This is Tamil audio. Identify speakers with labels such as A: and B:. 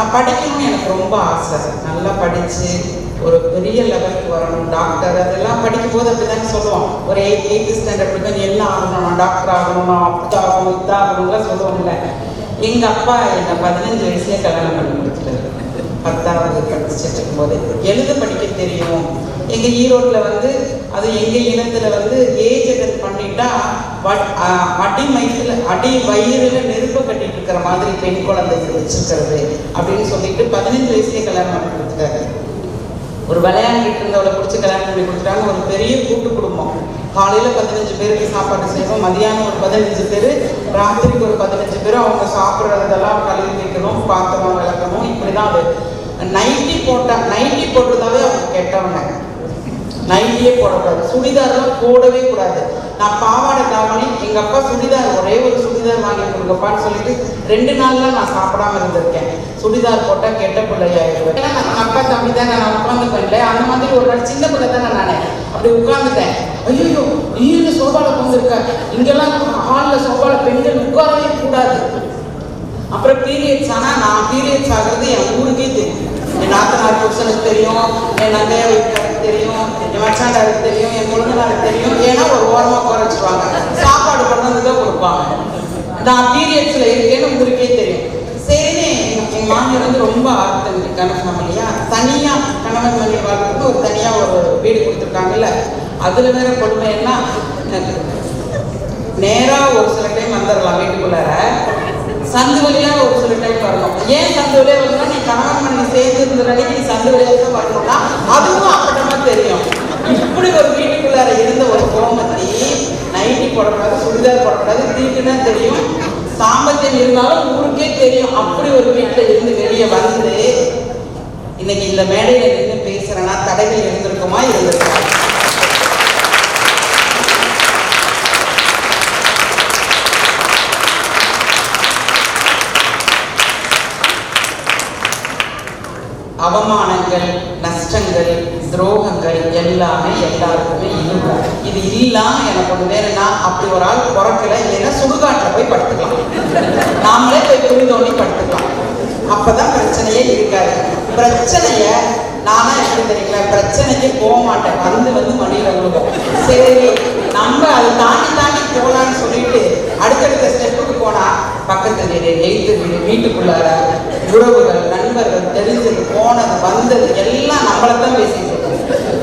A: நான் படிக்கணும்னு எனக்கு ரொம்ப ஆசை. நல்லா படித்து ஒரு பெரிய லெவலுக்கு வரணும். டாக்டர் அதெல்லாம் படிக்கும்போது அப்படிதான் சொல்லுவோம். ஒரு எயிட் எயித்து ஸ்டாண்டர்ட் படிக்கும் நீ எல்லாம் ஆகணும்? நான் டாக்டர் ஆகணும் நான் அப்தாகணும் இதாகணும்லாம் சொல்லுவாங்கல்ல எங்கள் அப்பா என்னை பதினஞ்சு வயசுலேயே கல்யாணம் பண்ணி கொடுத்துட்டாரு பத்தாவது படிச்சுட்டு இருக்கும்போது. எழுத படிக்க தெரியும். எங்கள் ஈரோட்டில் வந்து அது எங்கள் இனத்தில் வந்து ஏஜ் அட்டன் பண்ணிட்டா அடி வயிற்றுல அடி வயிறில் நெருப்பு கட்டி இருக்கிற மாதிரி பெண் குழந்தைகள் வச்சிருக்கிறது அப்படின்னு சொல்லிட்டு பதினஞ்சு வயசுலேயே கல்யாணம் பண்ணி கொடுத்துட்டாரு ஒரு விளையாண்டுட்டு இருந்தவளை பிடிச்சி கல்யாணம் பண்ணி கொடுத்துட்டாங்க. ஒரு பெரிய கூட்டு குடும்பம். காலையில் பதினஞ்சு பேருக்கு சாப்பாடு செய்வோம். மதியானம் ஒரு பதினஞ்சு பேர் ராத்திரிக்கு ஒரு பதினஞ்சு பேர். அவங்க சாப்பிட்றதெல்லாம் கழுவி வைக்கணும் பாத்திரம் விளக்கணும். இப்படி தான் அது. நைட்டி போட்டா நைட்டி போட்டுதாவே அவங்க கெட்டவங்க. நைட்டியே போடக்கூடாது. சுடிதாரெல்லாம் போடவே கூடாது. நான் பாவாடை தாவணி எங்கள் அப்பா சுடிதார் ஒரே ஒரு சுடிதார் வாங்கி கொடுங்கப்பான்னு சொல்லிட்டு ரெண்டு நாள்ல நான் சாப்பிடாம இருந்திருக்கேன். சுடிதார் போட்டால் கெட்ட பிள்ளையாயிருவேன் ஏன்னா நான் அப்பா தம்பி தான் நான் உட்காந்துப்பேன்ல அந்த மாதிரி ஒரு நாள் சின்ன பிள்ளை தானே நான் அப்படி உட்காந்துட்டேன் ஐயோ ஈர சோபாவில் உட்காந்துருக்க இங்கெல்லாம் ஹாலில் சோபாவில் பெண்கள் உட்காரவே கூடாது. அப்புறம் பீரியட்ஸ் ஆனால் நான் பீரியட்ஸ் ஆகிறது என் ஊருக்கே தெரியும். என் நாத்தனார் புருஷனுக்கு தெரியும் என் நங்கையா தெரியும் என் மச்சாண்டாருக்கு தெரியும் என் முழுங்கனாருக்கு தெரியும். ஏன்னா ஒரு ஓரமாக குறைச்சிருவாங்க சாப்பாடு கொண்டு வந்து தான் கொடுப்பாங்க நான் பீரியட்ஸில் இருக்கேன்னு உங்களுக்கே தெரியும். சரி என் மாமியார் வந்து ரொம்ப ஆர்த்தமிக்கான ஃபேமிலியா தனியாக கணவன் மனைவி வாழ்றதுக்கு ஒரு தனியாக ஒரு வீடு கொடுத்துருக்காங்கல்ல? அதில் வேற கொடுமை என்ன? நேரா ஒரு சில டைம் வந்துடலாம் வீட்டுக்குள்ளார சந்து வழியா ஒரு சில டைம் வரணும். ஏன் சந்து வழியா வரணும் நீ கணவன் மனைவி சேர்ந்து இருந்த நீ சந்து வழியா தான் வரணும்னா அதுவும் அப்பட்டமா தெரியும். இப்படி ஒரு வீட்டுக்குள்ளார இருந்த ஒரு கோமத்தி நைட்டி போடக்கூடாது சுடிதார் போடக்கூடாது தீட்டுன்னா தெரியும் சாம்பத்தியம் இருந்தாலும் ஊருக்கே தெரியும். அப்படி ஒரு வீட்டுல இருந்து வெளியே வந்து இன்னைக்கு இந்த மேடையில நின்று பேசுறேன்னா தடைகள் இருந்திருக்குமா? இருந்திருக்கா அவமானங்கள் நஷ்டங்கள் துரோகங்கள் எல்லாமே எல்லாருக்குமே இருக்கும் இது இல்லாம எனக்கு ஒண்ணு வேணும்னா அப்படி ஒரு ஆள் பிறக்கல ஏன்னா சுடுகாட்டில் போய் படுத்துக்கலாம். நாமளே போய் துணி தோண்டி படுத்துக்கலாம். அப்பதான் பிரச்சனையே இருக்காது. பிரச்சனைய நானா எப்படி தெரியுங்களா? பிரச்சனைக்கு போக மாட்டேன். வந்து வந்து மடியில விழுவோம். சரி நம்ம அதை தாண்டி தாண்டி போகலான்னு சொல்லிட்டு அடுத்தடுத்த ஸ்டெப்புக்கு போனா பக்கத்து வீடு எய்த்து வீடு வீட்டுக்குள்ளார உறவுகள் போனது வந்தது எல்லாம் நம்மளை தான்